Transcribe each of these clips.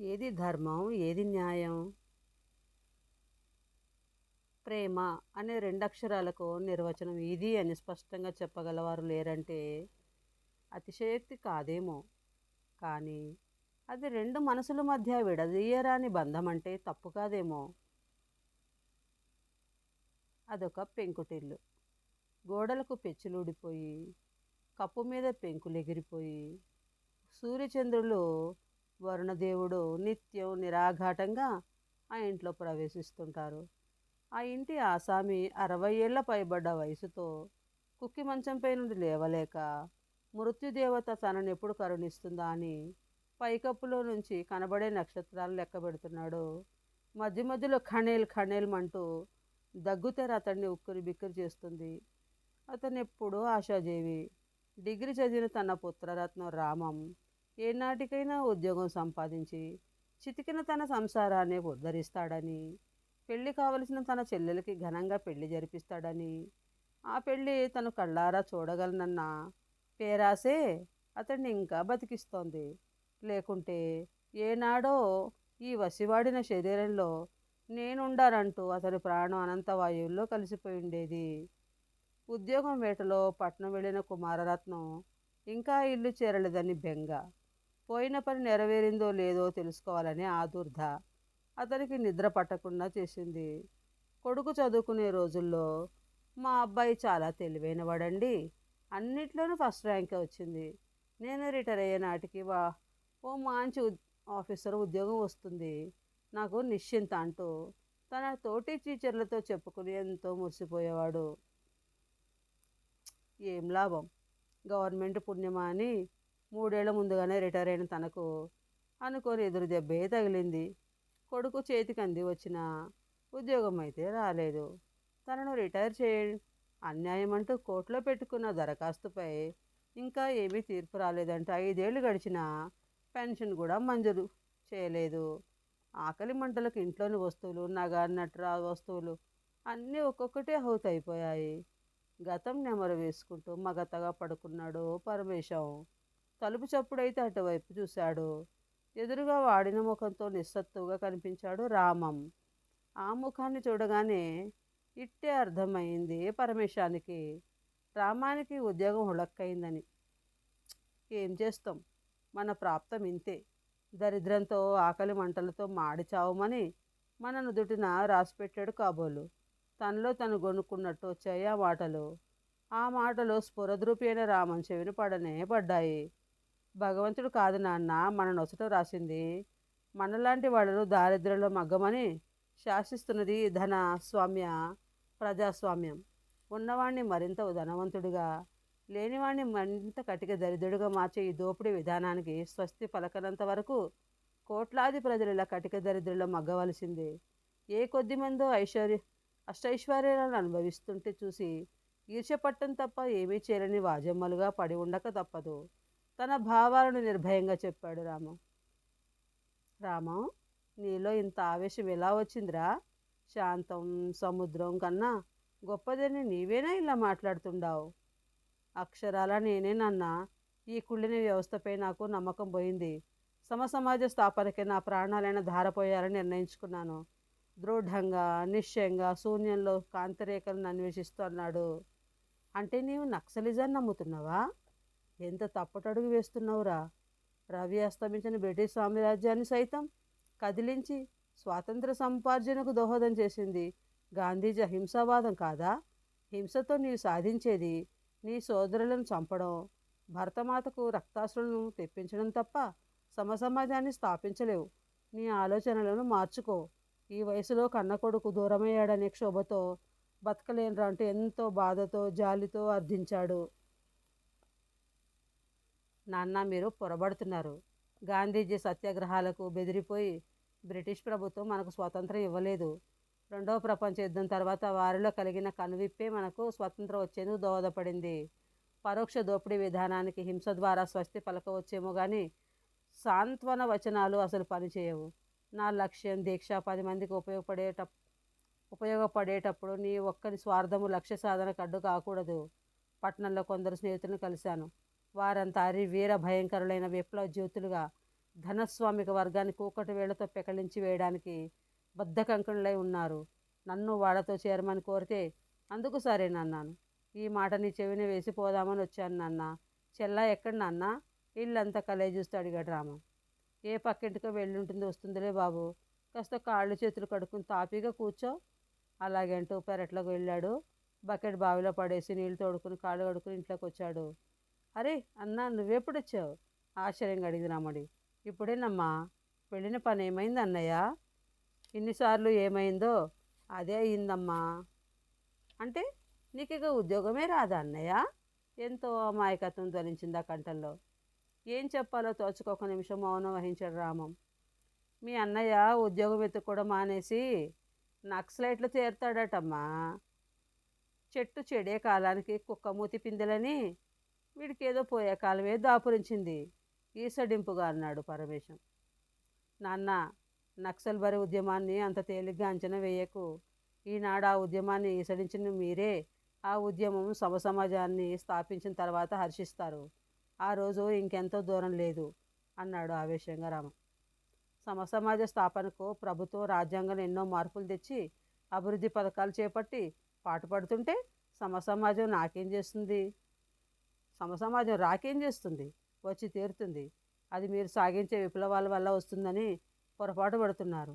ఏది ధర్మం ఏది న్యాయం? ప్రేమ అనే రెండు అక్షరాలకు నిర్వచనం ఇది అని స్పష్టంగా చెప్పగలవారు లేరంటే అతిశయోక్తి కాదేమో. కానీ అది రెండు మనసుల మధ్య విడదీయరాని బంధం అంటే తప్పు కాదేమో. అదొక పెంకుటిల్లు. గోడలకు పెచ్చులుడిపోయి కప్పు మీద పెంకులు ఎగిరిపోయి సూర్యచంద్రులు వరుణదేవుడు నిత్యం నిరాఘాటంగా ఆ ఇంట్లో ప్రవేశిస్తుంటారు. ఆ ఇంటి ఆసామి అరవై ఏళ్ళ పైబడ్డ వయసుతో కుక్కి మంచంపై నుండి లేవలేక మృత్యుదేవత తనను ఎప్పుడు కరుణిస్తుందా అని పైకప్పులో నుంచి కనబడే నక్షత్రాలు లెక్క పెడుతున్నాడు. మధ్య మధ్యలో ఖణేల్ ఖణేల్ అంటూ దగ్గుతెర అతన్ని ఉక్కిరి బిక్కిరి చేస్తుంది. అతను ఎప్పుడూ ఆశాజీవి. డిగ్రీ చదివిన తన పుత్రరత్నం రామం. ఏనాటికైనా ఉద్యోగం సంపాదించి చితికిన తన సంసారాన్ని ఉద్ధరిస్తాడని పెళ్ళి కావలసిన తన చెల్లెలకి ఘనంగా పెళ్ళి జరిపిస్తాడని ఆ పెళ్ళి తను కళ్ళారా చూడగలనన్న పేరాసే అతన్ని ఇంకా బతికిస్తోంది. లేకుంటే ఏనాడో ఈ వసివాడిన శరీరంలో నేనుండానంటూ అతని ప్రాణం అనంత వాయువుల్లో కలిసిపోయి ఉండేది. ఉద్యోగం వేటలో పట్నం వెళ్ళిన కుమారరత్నం ఇంకా ఇల్లు చేరలేదని బెంగ. పోయిన పని నెరవేరిందో లేదో తెలుసుకోవాలని ఆదుర్ధ అతనికి నిద్ర పట్టకుండా చేసింది. కొడుకు చదువుకునే రోజుల్లో మా అబ్బాయి చాలా తెలివైనవాడండి. అన్నిట్లోనూ ఫస్ట్ ర్యాంకే వచ్చింది. నేను రిటైర్ అయ్యే నాటికి వా ఓ మంచి ఆఫీసర్ ఉద్యోగం వస్తుంది. నాకు నిశ్చింత అంటూ తన తోటి టీచర్లతో చెప్పుకుని ఎంతో మురిసిపోయేవాడు. ఏం లాభం? గవర్నమెంట్ పుణ్యమా అని మూడేళ్ళ ముందుగానే రిటైర్ అయిన తనకు అనుకోని ఎదురు దెబ్బే తగిలింది. కొడుకు చేతికి అంది వచ్చిన ఉద్యోగం అయితే రాలేదు. తనను రిటైర్ చేయ అన్యాయం అంటూ కోర్టులో పెట్టుకున్న దరఖాస్తుపై ఇంకా ఏమీ తీర్పు రాలేదంటే ఐదేళ్ళు గడిచినా పెన్షన్ కూడా మంజూరు చేయలేదు. ఆకలి మంటలకు ఇంట్లోని వస్తువులు నగ నట్రా వస్తువులు అన్నీ ఒక్కొక్కటే హౌత్ అయిపోయాయి గతం నెమరు వేసుకుంటూ మగతగా పడుకున్నాడు పరమేశం. తలుపు చప్పుడైతే అటువైపు చూశాడు. ఎదురుగా వాడిన ముఖంతో నిస్సత్తుగా కనిపించాడు రామం. ఆ ముఖాన్ని చూడగానే ఇట్టే అర్థమైంది పరమేశానికి. రామానికి ఉద్యోగం హుళక్కయిందని ఏం చేస్తాం? మన ప్రాప్తం ఇంతే. దరిద్రంతో ఆకలి మంటలతో మాడి చావమని మన నుదుటిన రాసిపెట్టాడు కాబోలు. తనలో తను గొనుక్కున్నట్టు వచ్చాయి ఆ మాటలు. ఆ మాటలు స్ఫురద్రూపి అయిన రామం చెవిని పడనే పడ్డాయి. భగవంతుడు కాదు నాన్న మన నొసట రాసింది. మనలాంటి వాళ్ళు దారిద్ర్యంలో మగ్గమని శాసిస్తున్నది ధన స్వామ్య ప్రజాస్వామ్యం. ఉన్నవాణ్ణి మరింత ధనవంతుడిగా లేనివాణ్ణి మరింత కటిక దరిద్రుడిగా మార్చే ఈ దోపిడీ విధానానికి స్వస్తి పలకనంత వరకు కోట్లాది ప్రజలు ఇలా కటిక దరిద్రుల్లో మగ్గవలసిందే. ఏ కొద్ది మందో ఐశ్వర్య అష్టైశ్వర్యాలను అనుభవిస్తుంటే చూసి ఈర్ష్యపట్టం తప్ప ఏమీ చేయలేని వాజమ్మలుగా పడి ఉండక తప్పదు. తన భావాలను నిర్భయంగా చెప్పాడు రాము. రామ నీలో ఇంత ఆవేశం ఎలా వచ్చిందిరా? శాంతం సముద్రం కన్నా గొప్పదని నీవేనా ఇలా మాట్లాడుతుండావు? అక్షరాల నేనేనన్న ఈ కుళ్ళిన వ్యవస్థపై నాకు నమ్మకం పోయింది. సమసమాజ స్థాపనకే నా ప్రాణాలైన ధారపోయాలని నిర్ణయించుకున్నాను. దృఢంగా నిశ్చయంగా శూన్యంలో కాంతిరేఖలను అన్వేషిస్తూ అన్నాడు. అంటే నీవు నక్సలిజాన్ని నమ్ముతున్నావా? ఎంత తప్పటడుగు వేస్తున్నావురా? రవి అస్తమించిన బ్రిటిష్ సామ్రాజ్యాన్ని సైతం కదిలించి స్వాతంత్ర సంపార్జనకు దోహదం చేసింది గాంధీజీ అహింసావాదం కాదా? హింసతో నీవు సాధించేది నీ సోదరులను చంపడం భరతమాతకు రక్తాసులను తెప్పించడం తప్ప సమసమాజాన్ని స్థాపించలేవు. నీ ఆలోచనలను మార్చుకో. ఈ వయసులో కన్న కొడుకు దూరమయ్యాడనే క్షోభతో బతకలేనురా అంటూ ఎంతో బాధతో జాలితో అర్థించాడు నాన్న మీరు పొరబడుతున్నారు. గాంధీజీ సత్యాగ్రహాలకు బెదిరిపోయి బ్రిటిష్ ప్రభుత్వం మనకు స్వాతంత్రం ఇవ్వలేదు. రెండవ ప్రపంచ యుద్ధం తర్వాత వారిలో కలిగిన కనువిప్పే మనకు స్వతంత్రం వచ్చేందుకు దోహదపడింది. పరోక్ష దోపిడీ విధానానికి హింస ద్వారా స్వస్తి పలకవచ్చేమో కానీ సాంత్వన వచనాలు అసలు పనిచేయవు. నా లక్ష్యం దీక్ష పది మందికి ఉపయోగపడేట ఉపయోగపడేటప్పుడు నీ ఒక్కరి స్వార్థము లక్ష్య సాధనకు అడ్డు కాకూడదు. పట్టణంలో కొందరు స్నేహితులను కలిశాను. వారంతా అరి వీర భయంకరులైన విప్లవ జ్యోతులుగా ధనస్వామిక వర్గాన్ని కూకటి వేళ్ళతో పెకలించి వేయడానికి బద్ధకంకణులై ఉన్నారు. నన్ను వాడతో చేరమని కోరితే అందుకు సరేనన్నాను ఈ మాట నీ చెవిని వేసిపోదామని వచ్చాను నాన్న. చెల్లా ఎక్కడ నాన్న? ఇల్లంతా కలే చూస్తూ అడిగాడు రామ. ఏ పక్కింటికో వెళ్ళుంటుంది వస్తుందిలే బాబు. కాస్త కాళ్ళు చేతులు కడుక్కుని తాపీగా కూర్చో. అలాగే అంటూ పెరట్లోకి వెళ్ళాడు. బకెట్ బావిలో పడేసి నీళ్ళు తోడుకుని కాళ్ళు కడుక్కుని ఇంట్లోకి వచ్చాడు అరే అన్నా నువ్వెప్పుడు వచ్చావు ఆశ్చర్యంగా అడిగింది రామడి. ఇప్పుడేనమ్మా వెళ్ళిన పని ఏమైంది అన్నయ్య? ఇన్నిసార్లు ఏమైందో అదే అయిందమ్మా అంటే నీకు ఇక ఉద్యోగమే రాదా అన్నయ్య? ఎంతో అమాయకత్వం ధ్వనించింది ఆ కంఠంలో. ఏం చెప్పాలో తోచుకోక నిమిషం మౌనం వహించాడు రామం. మీ అన్నయ్య ఉద్యోగం వెతుక్కోవడం మానేసి నక్సలైట్లు చేరుతాడటమ్మా చెట్టు చెడే కాలానికి కుక్క మూతి పిందెలని వీడికి ఏదో పోయే కాలమే దాపురించింది ఈసడింపుగా అన్నాడు పరమేశం. నాన్న నక్సల్ బరి ఉద్యమాన్ని అంత తేలిగ్గా అంచనా వేయకు. ఈనాడు ఆ ఉద్యమాన్ని ఈసడించిన మీరే ఆ ఉద్యమం సమ సమాజాన్ని స్థాపించిన తర్వాత హర్షిస్తారు. ఆ రోజు ఇంకెంతో దూరం లేదు అన్నాడు ఆవేశంగా రామ. సమసమాజ స్థాపనకు ప్రభుత్వం రాజ్యాంగంలో ఎన్నో మార్పులు తెచ్చి అభివృద్ధి పథకాలు చేపట్టి పాటుపడుతుంటే సమ సమాజం నాకేం చేస్తుంది? సమ సమాజం రాకేం చేస్తుంది? వచ్చి తీరుతుంది. అది మీరు సాగించే విప్లవాల వల్ల వస్తుందని పొరపాటు పడుతున్నారు.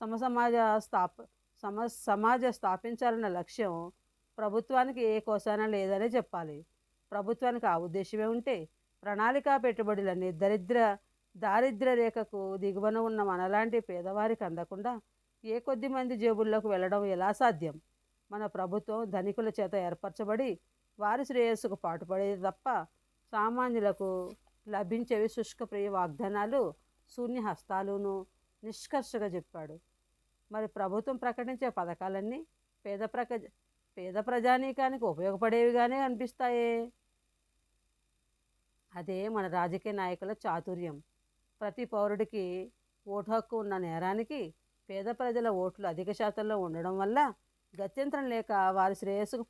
సమ సమాజ స్థాప సమ సమాజ స్థాపించాలన్న లక్ష్యం ప్రభుత్వానికి ఏ కోసాన లేదనే చెప్పాలి. ప్రభుత్వానికి ఆ ఉద్దేశమే ఉంటే ప్రణాళికా పెట్టుబడులన్నీ దరిద్ర దారిద్ర రేఖకు దిగువన ఉన్న మనలాంటి పేదవారికి అందకుండా ఏ కొద్ది మంది జేబుల్లోకి వెళ్ళడం ఎలా సాధ్యం? మన ప్రభుత్వం ధనికుల చేత ఏర్పరచబడి వారి శ్రేయస్సుకు పాటుపడేది తప్ప సామాన్యులకు లభించేవి శుష్కప్రియ వాగ్దానాలు శూన్య హస్తాలును నిష్కర్షగా చెప్పాడు. మరి ప్రభుత్వం ప్రకటించే పథకాలన్నీ పేద ప్రక పేద ప్రజానీకానికి ఉపయోగపడేవిగానే అనిపిస్తాయే? అదే మన రాజకీయ నాయకుల చాతుర్యం. ప్రతి పౌరుడికి ఓటు హక్కు ఉన్న నేరానికి పేద ప్రజల ఓట్లు అధిక శాతంలో ఉండడం వల్ల గత్యంతరం లేక వారి శ్రేయస్సుకు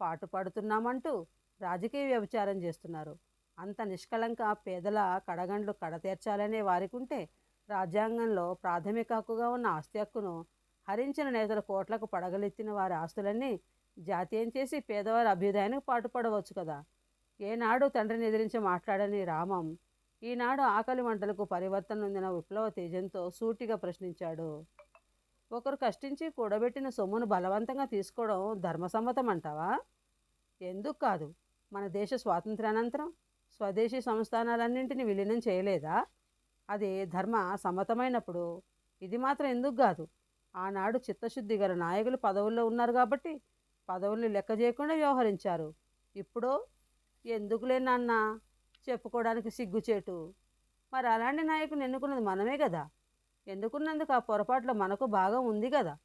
పాటు పాటుపడుతున్నామంటూ రాజకీయ వ్యభిచారం చేస్తున్నారు. అంత నిష్కలంక పేదల కడగండ్లు కడతీర్చాలనే వారికుంటే రాజ్యాంగంలో ప్రాథమిక హక్కుగా ఉన్న ఆస్తి హక్కును హరించిన నేతల కోట్లకు పడగలెత్తిన వారి ఆస్తులన్నీ జాతీయం చేసి పేదవారి అభ్యుదయానికి పాటుపడవచ్చు కదా. ఏనాడు తండ్రిని ఎదిరించి మాట్లాడని రామం ఈనాడు ఆకలి మంటలకు పరివర్తన నొందిన విప్లవ తేజంతో సూటిగా ప్రశ్నించాడు. ఒకరు కష్టించి కూడబెట్టిన సొమ్మును బలవంతంగా తీసుకోవడం ధర్మసమ్మతం అంటావా ఎందుకు కాదు? మన దేశ స్వాతంత్ర్యానంతరం స్వదేశీ సంస్థానాలన్నింటినీ విలీనం చేయలేదా? అది ధర్మ సమ్మతమైనప్పుడు ఇది మాత్రం ఎందుకు కాదు? ఆనాడు చిత్తశుద్ధి గల నాయకులు పదవుల్లో ఉన్నారు కాబట్టి పదవుల్ని లెక్క చేయకుండా వ్యవహరించారు. ఇప్పుడు? ఎందుకులే నాన్న? చెప్పుకోవడానికి సిగ్గుచేటు. మరి అలాంటి నాయకుని ఎన్నుకున్నది మనమే కదా? ఎందుకున్నందుకు ఆ పొరపాట్లో మనకు భాగం ఉంది కదా?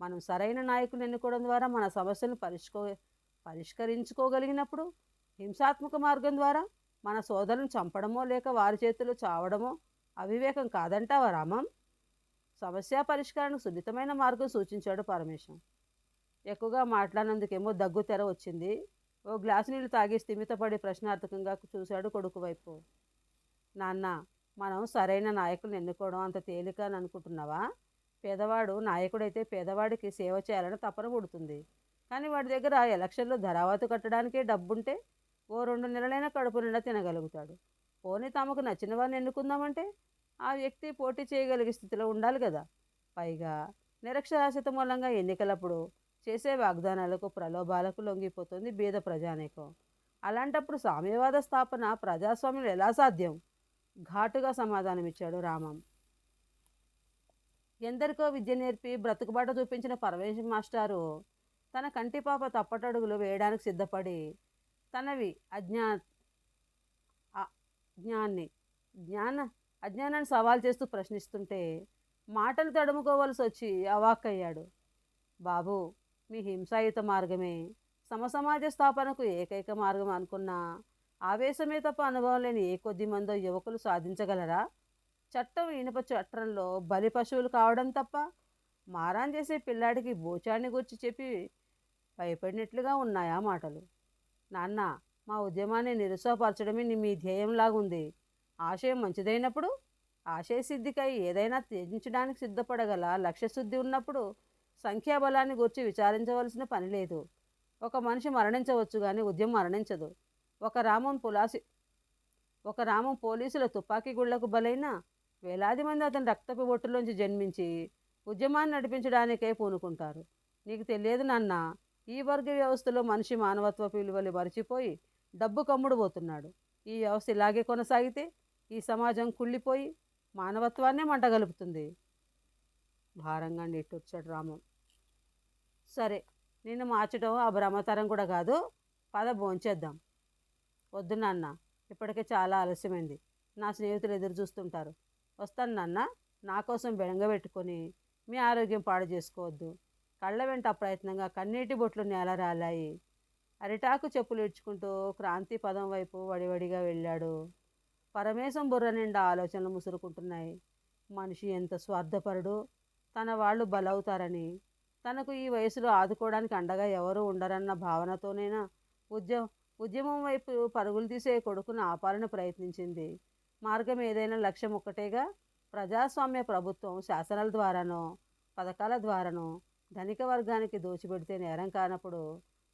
మనం సరైన నాయకుని ఎన్నుకోవడం ద్వారా మన సమస్యలను పరిష్కో పరిష్కరించుకోగలిగినప్పుడు హింసాత్మక మార్గం ద్వారా మన సోదరులను చంపడమో లేక వారి చేతిలో చావడమో అవివేకం కాదంటావా రామం? సమస్య పరిష్కారానికి సున్నితమైన మార్గం సూచించాడు పరమేశం. ఎక్కువగా మాట్లాడినందుకేమో దగ్గు తెర వచ్చింది. ఓ గ్లాసు నీళ్ళు తాగి స్థిమితపడి ప్రశ్నార్థకంగా చూశాడు కొడుకు వైపు. నాన్న మనం సరైన నాయకులను ఎన్నుకోవడం అంత తేలిక అని అనుకుంటున్నావా? పేదవాడు నాయకుడైతే పేదవాడికి సేవ చేయాలని తపన పుడుతుంది. కానీ వాడి దగ్గర ఎలక్షన్లో ధరావతు కట్టడానికే డబ్బుంటే ఓ రెండు నెలలైనా కడుపు నిండా తినగలుగుతాడు. పోనీ తమకు నచ్చిన వారిని ఎన్నుకుందామంటే ఆ వ్యక్తి పోటీ చేయగలిగే స్థితిలో ఉండాలి కదా. పైగా నిరక్షరాస్యత మూలంగా ఎన్నికలప్పుడు చేసే వాగ్దానాలకు ప్రలోభాలకు లొంగిపోతుంది బీద ప్రజానీకం. అలాంటప్పుడు సామ్యవాద స్థాపన ప్రజాస్వామ్యం ఎలా సాధ్యం? ఘాటుగా సమాధానమిచ్చాడు రామం. ఎందరికో విద్య నేర్పి బ్రతుకుబాట చూపించిన పరమేశ్వర మాస్టారు తన కంటిపాప తప్పటడుగులు వేయడానికి సిద్ధపడి తనవి అజ్ఞా అజ్ఞాన్ని జ్ఞాన అజ్ఞానాన్ని సవాల్ చేస్తూ ప్రశ్నిస్తుంటే మాటలు తడుముకోవలసి వచ్చి అవాక్కయ్యాడు. బాబు మీ హింసాయుత మార్గమే. సమసమాజ స్థాపనకు ఏకైక మార్గం అనుకున్న ఆవేశమే తప్ప అనుభవం లేని ఏ కొద్ది మందో యువకులు సాధించగలరా? చట్టం ఇనుప చట్టంలో బలి పశువులు కావడం తప్ప మారాన్ చేసే పిల్లాడికి బోచాన్ని గురించి చెప్పి భయపడినట్లుగా ఉన్నాయా మాటలు? నాన్న మా ఉద్యమాన్ని నిరుత్సాహపరచడమే నీ మీ ధ్యేయంలాగుంది. ఆశయం మంచిదైనప్పుడు ఆశయ సిద్ధికై ఏదైనా త్యజించడానికి సిద్ధపడగల లక్ష్యశుద్ధి ఉన్నప్పుడు సంఖ్యాబలాన్ని గురించి విచారించవలసిన పని లేదు. ఒక మనిషి మరణించవచ్చు కానీ ఉద్యమం మరణించదు. ఒక రామం పులాసి ఒక రామం పోలీసుల తుపాకీ గుళ్ళకు బలైన వేలాది మంది అతని రక్తపు బొట్టులోంచి జన్మించి ఉద్యమాన్ని నడిపించడానికే పూనుకుంటారు. నీకు తెలియదు నాన్న ఈ వర్గ వ్యవస్థలో మనిషి మానవత్వ విలువలు మరిచిపోయి డబ్బు కమ్ముడు పోతున్నాడు. ఈ వ్యవస్థ ఇలాగే కొనసాగితే ఈ సమాజం కుళ్ళిపోయి మానవత్వాన్నే మంటగలుపుతుంది. భారంగా నిట్టూర్చాడు రామం. సరే నిన్ను మార్చడం ఆ భ్రమతరం కూడా కాదు. పద భోంచేద్దాం. వద్దు నాన్న ఇప్పటికే చాలా ఆలస్యమైంది. నా స్నేహితులు ఎదురు చూస్తుంటారు. వస్తాను నాన్న నా కోసం బెంగబెట్టుకొని మీ ఆరోగ్యం పాడు చేసుకోవద్దు. కళ్ళ వెంట ప్రయత్నంగా కన్నీటి బొట్లు నేల రాలాయి. అరిటాకు చెప్పులు ఇడ్చుకుంటూ క్రాంతి పదం వైపు వడివడిగా వెళ్ళాడు. పరమేశం బుర్ర నిండా ఆలోచనలు ముసురుకుంటున్నాయి. మనిషి ఎంత స్వార్థపరుడు తన వాళ్ళు బలవుతారని. తనకు ఈ వయసులో ఆదుకోవడానికి అండగా ఎవరు ఉండరన్న భావనతోనైనా ఉద్యమ ఉద్యమం వైపు పరుగులు తీసే కొడుకును ఆపాలని ప్రయత్నించింది. మార్గం ఏదైనా లక్ష్యం ఒక్కటేగా? ప్రజాస్వామ్య ప్రభుత్వం శాసనాల ద్వారానో పథకాల ద్వారానో ధనిక వర్గానికి దోచిపెడితే నేరం కానప్పుడు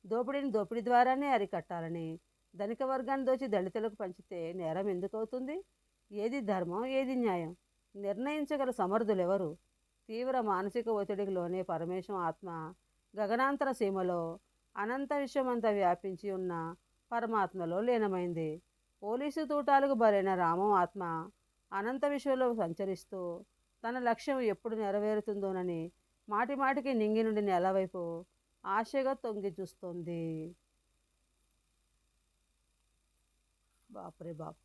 దోపిడీని దోపిడీ ద్వారానే అరికట్టాలని ధనిక వర్గాన్ని దోచి దళితులకు పంచితే నేరం ఎందుకు అవుతుంది ఏది ధర్మం ఏది న్యాయం? నిర్ణయించగల సమర్థులు ఎవరు తీవ్ర మానసిక ఒత్తిడికి లోనే పరమేశం ఆత్మ గగనాంతర సీమలో అనంత విశ్వమంతా వ్యాపించి ఉన్న పరమాత్మలో లీనమైంది. పోలీసు తూటాలకు బలైన రామం ఆత్మ అనంత విశ్వంలో సంచరిస్తూ తన లక్ష్యం ఎప్పుడు నెరవేరుతుందోనని మాటి మాటికి నింగి నుండి నెల వైపు ఆశగా తొంగి చూస్తోంది. బాప్రే బాప్.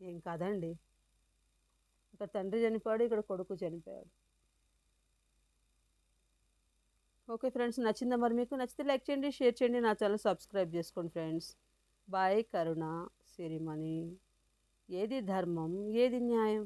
ఏం కాదండి. ఇక్కడ తండ్రి చనిపోయాడు ఇక్కడ కొడుకు చనిపోయాడు. ఓకే ఫ్రెండ్స్ నచ్చిందా మరి మీకు? నచ్చితే లైక్ చేయండి షేర్ చేయండి నా ఛానల్ సబ్స్క్రైబ్ చేసుకోండి ఫ్రెండ్స్. బాయ్ కరుణ సిరిమణి. ఏది ధర్మం ఏది న్యాయం?